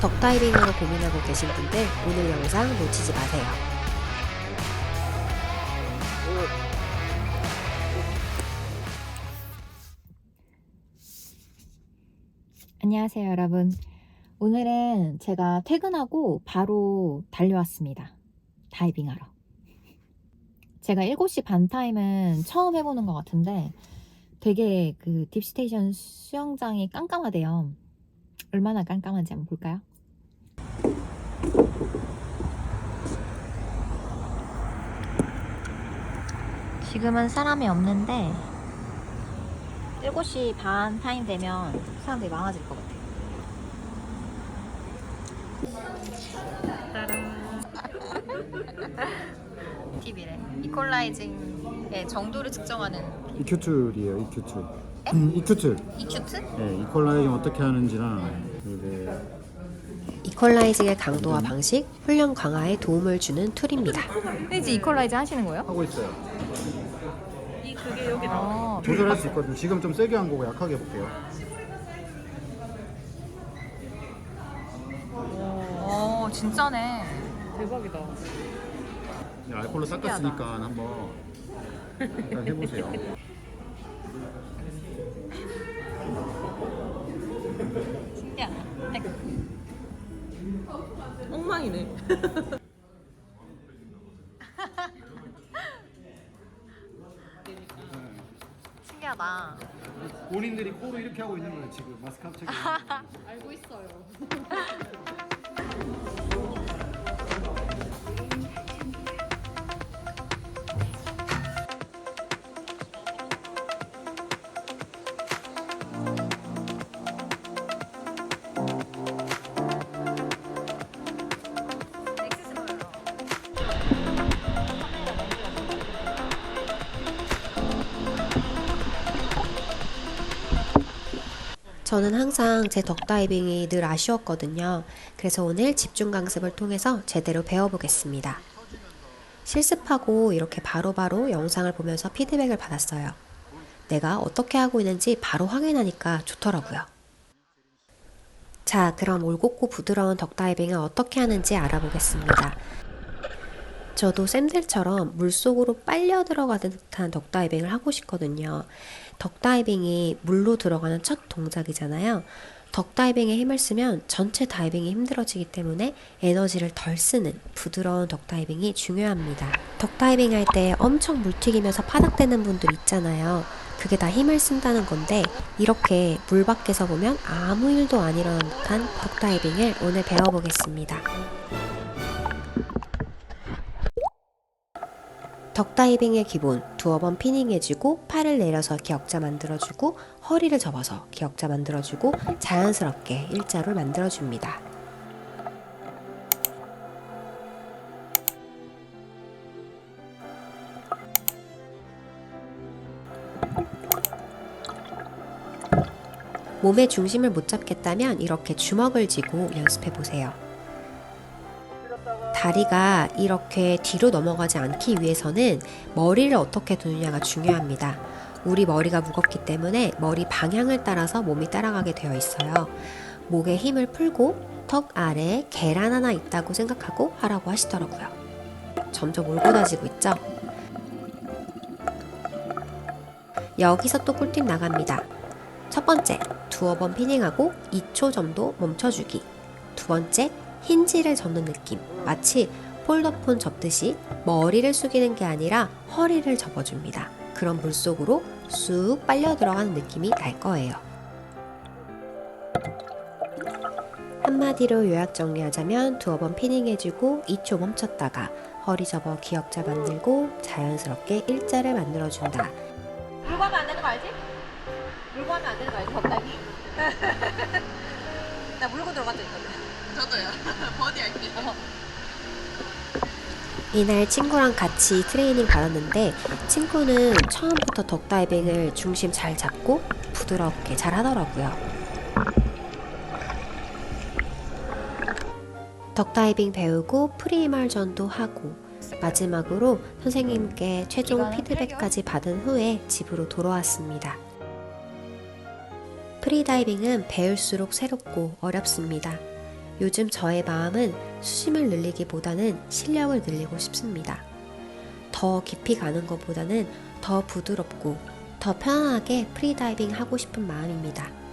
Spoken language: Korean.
덕다이빙으로 고민하고 계신 분들 오늘 영상 놓치지 마세요. 안녕하세요 여러분. 오늘은 제가 퇴근하고 바로 달려왔습니다. 다이빙하러. 제가 7시 반 타임은 처음 해보는 것 같은데 되게 그 딥스테이션 수영장이 깜깜하대요. 얼마나 깜깜한지 한번 볼까요? 지금은 사람이 없는데 7시 반 타임 되면 사람들이 많아질 것 같아요. 팁이래. 이퀄라이징의 정도를 측정하는 EQ 툴이에요, EQ 툴. 음, EQ 툴. EQ트? 네, 이퀄라이징 어떻게 하는지랑 이게 이퀄라이징의 강도와 방식, 훈련 강화에 도움을 주는 툴입니다. 이제 이퀄라이징 하시는 거예요? 하고 있어요. 아, 조절할 수 있거든요. 지금 좀 세게 한 거고 약하게 해볼게요. 어, 진짜네. 네, 알콜로 닦았으니까 한번 일단 해보세요. 신기하다. 엉망이네. 신기하다. 본인들이 코로 이렇게 하고 있는 거예요, 지금 마스크 합체기. 알고 있어요. 저는 항상 제 덕다이빙이 늘 아쉬웠거든요. 그래서 오늘 집중 강습을 통해서 제대로 배워보겠습니다. 실습하고 이렇게 바로 바로 영상을 보면서 피드백을 받았어요. 내가 어떻게 하고 있는지 바로 확인하니까 좋더라고요. 자, 그럼 올곧고 부드러운 덕다이빙을 어떻게 하는지 알아보겠습니다. 저도 쌤들처럼 물속으로 빨려 들어가는 듯한 덕다이빙을 하고 싶거든요. 덕다이빙이 물로 들어가는 첫 동작이잖아요. 덕다이빙에 힘을 쓰면 전체 다이빙이 힘들어지기 때문에 에너지를 덜 쓰는 부드러운 덕다이빙이 중요합니다. 덕다이빙 할 때 엄청 물 튀기면서 파닥대는 분들 있잖아요. 그게 다 힘을 쓴다는 건데 이렇게 물 밖에서 보면 아무 일도 안 일어난 듯한 덕다이빙을 오늘 배워보겠습니다. 덕다이빙의 기본 두어 번 피닝해주고 팔을 내려서 기역자 만들어주고 허리를 접어서 기역자 만들어주고 자연스럽게 일자로 만들어줍니다. 몸의 중심을 못 잡겠다면 이렇게 주먹을 쥐고 연습해 보세요. 다리가 이렇게 뒤로 넘어가지 않기 위해서는 머리를 어떻게 두느냐가 중요합니다. 우리 머리가 무겁기 때문에 머리 방향을 따라서 몸이 따라가게 되어 있어요. 목에 힘을 풀고 턱 아래에 계란 하나 있다고 생각하고 하라고 하시더라고요. 점점 올곧아지고 있죠? 여기서 또 꿀팁 나갑니다. 첫 번째, 두어 번 피닝하고 2초 정도 멈춰주기. 두 번째, 힌지를 접는 느낌. 마치 폴더폰 접듯이 머리를 숙이는 게 아니라 허리를 접어줍니다. 그럼 물속으로 쑥 빨려 들어가는 느낌이 날 거예요. 한마디로 요약 정리하자면 두어 번 피닝해주고 2초 멈췄다가 허리 접어 기역자 만들고 자연스럽게 일자를 만들어준다. 물고 하면 안 되는 거 알지? 물고 하면 안 되는 거 알지? 덕다이 나 물고 들어간 적 있거든. 저도요. 버디 할 때. 이날 친구랑 같이 트레이닝 받았는데 친구는 처음부터 덕다이빙을 중심 잘 잡고 부드럽게 잘 하더라고요. 덕다이빙 배우고 프리이멀전도 하고 마지막으로 선생님께 최종 피드백까지 받은 후에 집으로 돌아왔습니다. 프리다이빙은 배울수록 새롭고 어렵습니다. 요즘 저의 마음은 수심을 늘리기보다는 실력을 늘리고 싶습니다. 더 깊이 가는 것보다는 더 부드럽고 더 편안하게 프리다이빙 하고 싶은 마음입니다.